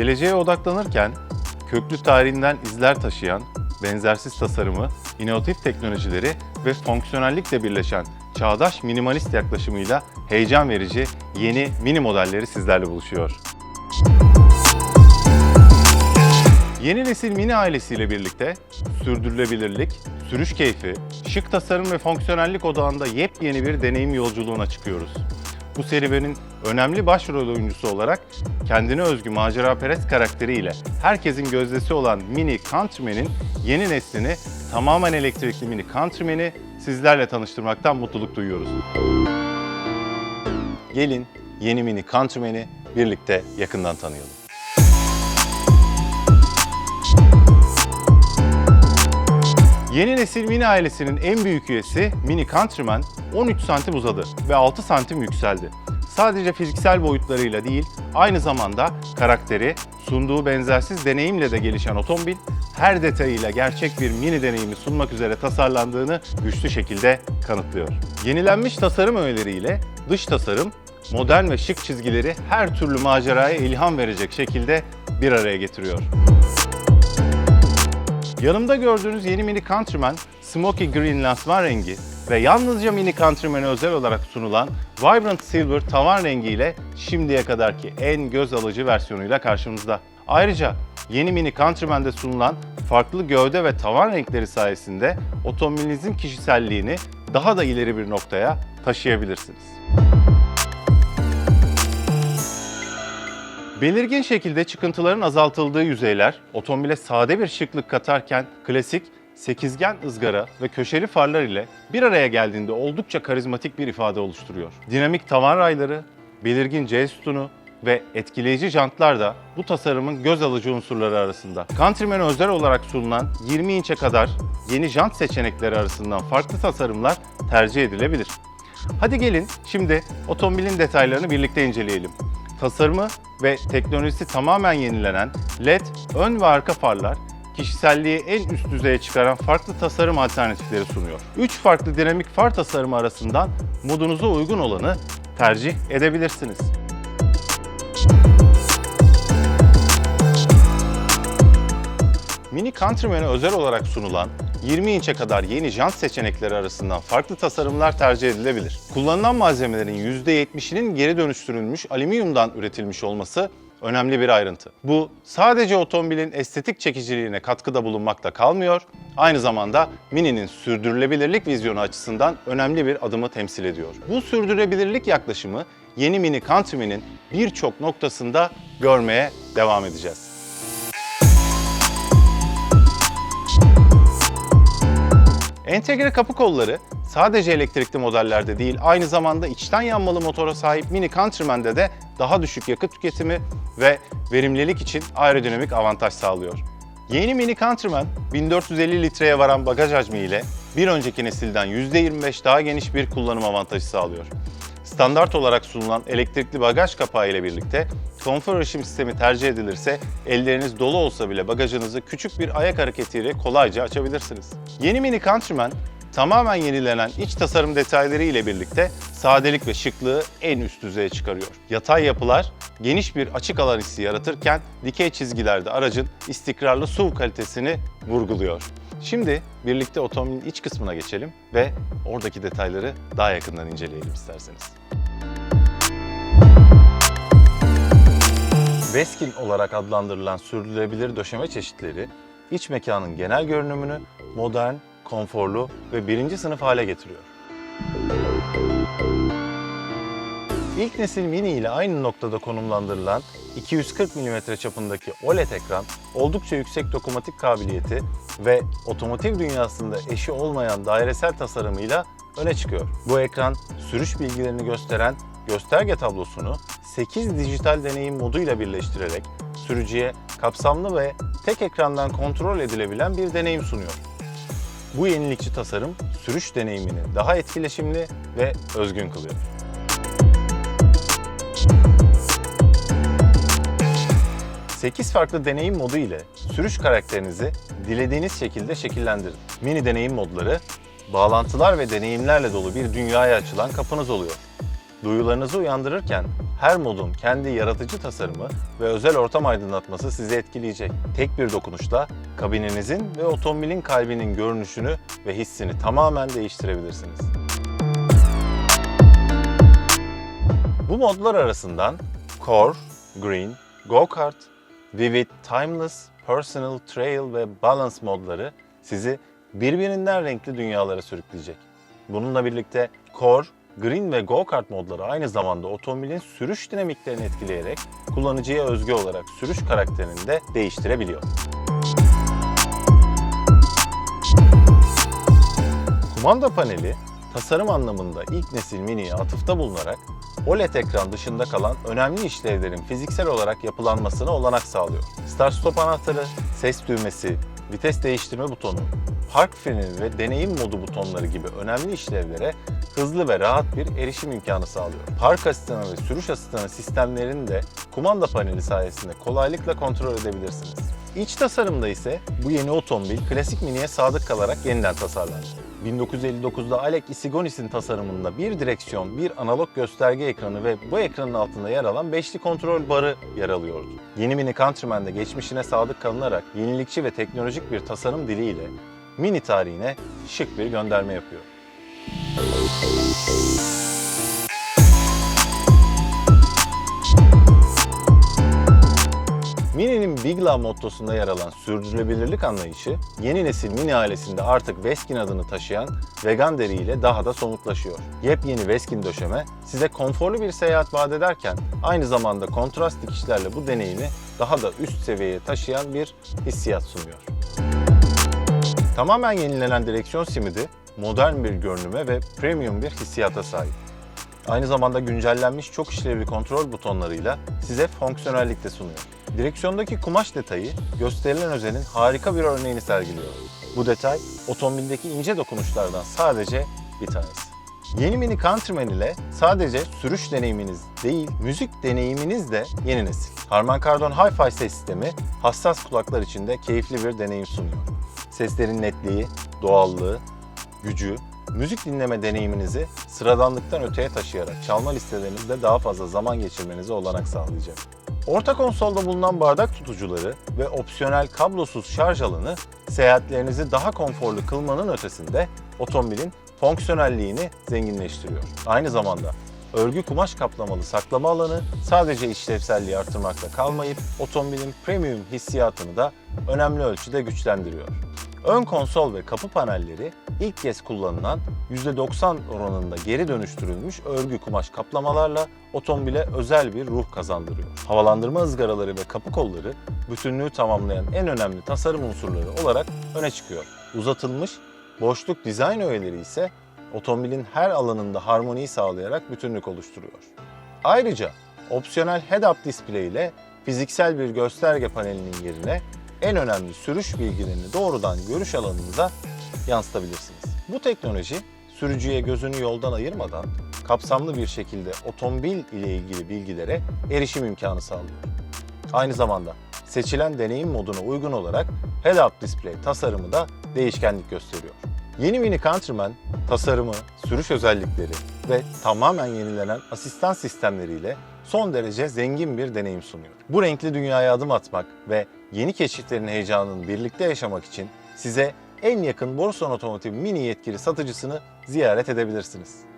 Geleceğe odaklanırken köklü tarihinden izler taşıyan, benzersiz tasarımı, inovatif teknolojileri ve fonksiyonellikle birleşen çağdaş minimalist yaklaşımıyla heyecan verici yeni mini modelleri sizlerle buluşuyor. Yeni nesil mini ailesiyle birlikte sürdürülebilirlik, sürüş keyfi, şık tasarım ve fonksiyonellik odağında yepyeni bir deneyim yolculuğuna çıkıyoruz. Bu serüvenin önemli başrol oyuncusu olarak kendine özgü maceraperest karakteriyle herkesin gözdesi olan Mini Countryman'in yeni neslini tamamen elektrikli Mini Countryman'i sizlerle tanıştırmaktan mutluluk duyuyoruz. Gelin yeni Mini Countryman'i birlikte yakından tanıyalım. Yeni nesil Mini ailesinin en büyük üyesi Mini Countryman 13 santim uzadı ve 6 santim yükseldi. Sadece fiziksel boyutlarıyla değil, aynı zamanda karakteri, sunduğu benzersiz deneyimle de gelişen otomobil, her detayıyla gerçek bir mini deneyimi sunmak üzere tasarlandığını güçlü şekilde kanıtlıyor. Yenilenmiş tasarım öğeleriyle dış tasarım, modern ve şık çizgileri her türlü maceraya ilham verecek şekilde bir araya getiriyor. Yanımda gördüğünüz yeni Mini Countryman, Smoky Green lansman rengi ve yalnızca Mini Countryman'e özel olarak sunulan Vibrant Silver tavan rengiyle şimdiye kadarki en göz alıcı versiyonuyla karşımızda. Ayrıca yeni Mini Countryman'de sunulan farklı gövde ve tavan renkleri sayesinde otomobilinizin kişiselliğini daha da ileri bir noktaya taşıyabilirsiniz. Belirgin şekilde çıkıntıların azaltıldığı yüzeyler otomobile sade bir şıklık katarken klasik sekizgen ızgara ve köşeli farlar ile bir araya geldiğinde oldukça karizmatik bir ifade oluşturuyor. Dinamik tavan rayları, belirgin C sütunu ve etkileyici jantlar da bu tasarımın göz alıcı unsurları arasında. Countryman'e özel olarak sunulan 20 inçe kadar yeni jant seçenekleri arasından farklı tasarımlar tercih edilebilir. Hadi gelin şimdi otomobilin detaylarını birlikte inceleyelim. Tasarımı ve teknolojisi tamamen yenilenen LED ön ve arka farlar kişiselliği en üst düzeye çıkaran farklı tasarım alternatifleri sunuyor. 3 farklı dinamik far tasarımı arasından modunuza uygun olanı tercih edebilirsiniz. Mini Countryman'e özel olarak sunulan 20 inçe kadar yeni jant seçenekleri arasından farklı tasarımlar tercih edilebilir. Kullanılan malzemelerin %70'inin geri dönüştürülmüş alüminyumdan üretilmiş olması önemli bir ayrıntı. Bu sadece otomobilin estetik çekiciliğine katkıda bulunmakta kalmıyor, aynı zamanda Mini'nin sürdürülebilirlik vizyonu açısından önemli bir adımı temsil ediyor. Bu sürdürülebilirlik yaklaşımı yeni Mini Countryman'in birçok noktasında görmeye devam edeceğiz. Entegre kapı kolları sadece elektrikli modellerde değil, aynı zamanda içten yanmalı motora sahip Mini Countryman'de de daha düşük yakıt tüketimi ve verimlilik için aerodinamik avantaj sağlıyor. Yeni Mini Countryman 1450 litreye varan bagaj hacmi ile bir önceki nesilden %25 daha geniş bir kullanım avantajı sağlıyor. Standart olarak sunulan elektrikli bagaj kapağı ile birlikte konfor erişim sistemi tercih edilirse elleriniz dolu olsa bile bagajınızı küçük bir ayak hareketiyle kolayca açabilirsiniz. Yeni Mini Countryman tamamen yenilenen iç tasarım detayları ile birlikte sadelik ve şıklığı en üst düzeye çıkarıyor. Yatay yapılar geniş bir açık alan hissi yaratırken dikey çizgilerde aracın istikrarlı SUV kalitesini vurguluyor. Şimdi birlikte otomobilin iç kısmına geçelim ve oradaki detayları daha yakından inceleyelim isterseniz. Veskin olarak adlandırılan sürdürülebilir döşeme çeşitleri iç mekanın genel görünümünü modern, konforlu ve birinci sınıf hale getiriyor. İlk nesil Mini ile aynı noktada konumlandırılan 240 mm çapındaki OLED ekran oldukça yüksek dokunmatik kabiliyeti ve otomotiv dünyasında eşi olmayan dairesel tasarımıyla öne çıkıyor. Bu ekran sürüş bilgilerini gösteren gösterge tablosunu 8 dijital deneyim moduyla birleştirerek sürücüye kapsamlı ve tek ekrandan kontrol edilebilen bir deneyim sunuyor. Bu yenilikçi tasarım sürüş deneyimini daha etkileşimli ve özgün kılıyor. Sekiz farklı deneyim modu ile sürüş karakterinizi dilediğiniz şekilde şekillendirin. Mini deneyim modları, bağlantılar ve deneyimlerle dolu bir dünyaya açılan kapınız oluyor. Duyularınızı uyandırırken her modun kendi yaratıcı tasarımı ve özel ortam aydınlatması sizi etkileyecek. Tek bir dokunuşla kabininizin ve otomobilin kalbinin görünüşünü ve hissini tamamen değiştirebilirsiniz. Bu modlar arasından Core, Green, Go-Kart, Vivid, Timeless, Personal, Trail ve Balance modları sizi birbirinden renkli dünyalara sürükleyecek. Bununla birlikte Core, Green ve Go-Kart modları aynı zamanda otomobilin sürüş dinamiklerini etkileyerek kullanıcıya özgü olarak sürüş karakterini de değiştirebiliyor. Kumanda paneli tasarım anlamında ilk nesil Mini'ye atıfta bulunarak OLED ekran dışında kalan önemli işlevlerin fiziksel olarak yapılanmasına olanak sağlıyor. Start stop anahtarı, ses düğmesi, vites değiştirme butonu, park freni ve deneyim modu butonları gibi önemli işlevlere hızlı ve rahat bir erişim imkanı sağlıyor. Park asistanı ve sürüş asistanı sistemlerini de kumanda paneli sayesinde kolaylıkla kontrol edebilirsiniz. İç tasarımda ise bu yeni otomobil klasik Mini'ye sadık kalarak yeniden tasarlandı. 1959'da Alec Isigonis'in tasarımında bir direksiyon, bir analog gösterge ekranı ve bu ekranın altında yer alan beşli kontrol barı yer alıyordu. Yeni Mini Countryman'de geçmişine sadık kalınarak yenilikçi ve teknolojik bir tasarım diliyle Mini tarihine şık bir gönderme yapıyor. Mini'nin Big Love mottosunda yer alan sürdürülebilirlik anlayışı, yeni nesil Mini ailesinde artık Veskin adını taşıyan vegan deri ile daha da somutlaşıyor. Yepyeni Veskin döşeme size konforlu bir seyahat vaat ederken aynı zamanda kontrast dikişlerle bu deneyimi daha da üst seviyeye taşıyan bir hissiyat sunuyor. Tamamen yenilenen direksiyon simidi modern bir görünüme ve premium bir hissiyata sahip. Aynı zamanda güncellenmiş çok işlevli kontrol butonlarıyla size fonksiyonellik de sunuyor. Direksiyondaki kumaş detayı gösterilen özenin harika bir örneğini sergiliyor. Bu detay otomobildeki ince dokunuşlardan sadece bir tanesi. Yeni Mini Countryman ile sadece sürüş deneyiminiz değil, müzik deneyiminiz de yeni nesil. Harman Kardon Hi-Fi ses sistemi hassas kulaklar için de keyifli bir deneyim sunuyor. Seslerin netliği, doğallığı, gücü, müzik dinleme deneyiminizi sıradanlıktan öteye taşıyarak çalma listelerinizde daha fazla zaman geçirmenize olanak sağlayacak. Orta konsolda bulunan bardak tutucuları ve opsiyonel kablosuz şarj alanı seyahatlerinizi daha konforlu kılmanın ötesinde otomobilin fonksiyonelliğini zenginleştiriyor. Aynı zamanda örgü kumaş kaplamalı saklama alanı sadece işlevselliği artırmakla kalmayıp otomobilin premium hissiyatını da önemli ölçüde güçlendiriyor. Ön konsol ve kapı panelleri ilk kez kullanılan %90 oranında geri dönüştürülmüş örgü kumaş kaplamalarla otomobile özel bir ruh kazandırıyor. Havalandırma ızgaraları ve kapı kolları bütünlüğü tamamlayan en önemli tasarım unsurları olarak öne çıkıyor. Uzatılmış boşluk dizayn öğeleri ise otomobilin her alanında harmoniyi sağlayarak bütünlük oluşturuyor. Ayrıca opsiyonel head-up display ile fiziksel bir gösterge panelinin yerine en önemli sürüş bilgilerini doğrudan görüş alanınıza yansıtabilirsiniz. Bu teknoloji sürücüye gözünü yoldan ayırmadan kapsamlı bir şekilde otomobil ile ilgili bilgilere erişim imkanı sağlıyor. Aynı zamanda seçilen deneyim moduna uygun olarak head-up display tasarımı da değişkenlik gösteriyor. Yeni Mini Countryman tasarımı, sürüş özellikleri ve tamamen yenilenen asistan sistemleriyle son derece zengin bir deneyim sunuyor. Bu renkli dünyaya adım atmak ve yeni keşiflerin heyecanını birlikte yaşamak için size en yakın Borusan Otomotiv Mini yetkili satıcısını ziyaret edebilirsiniz.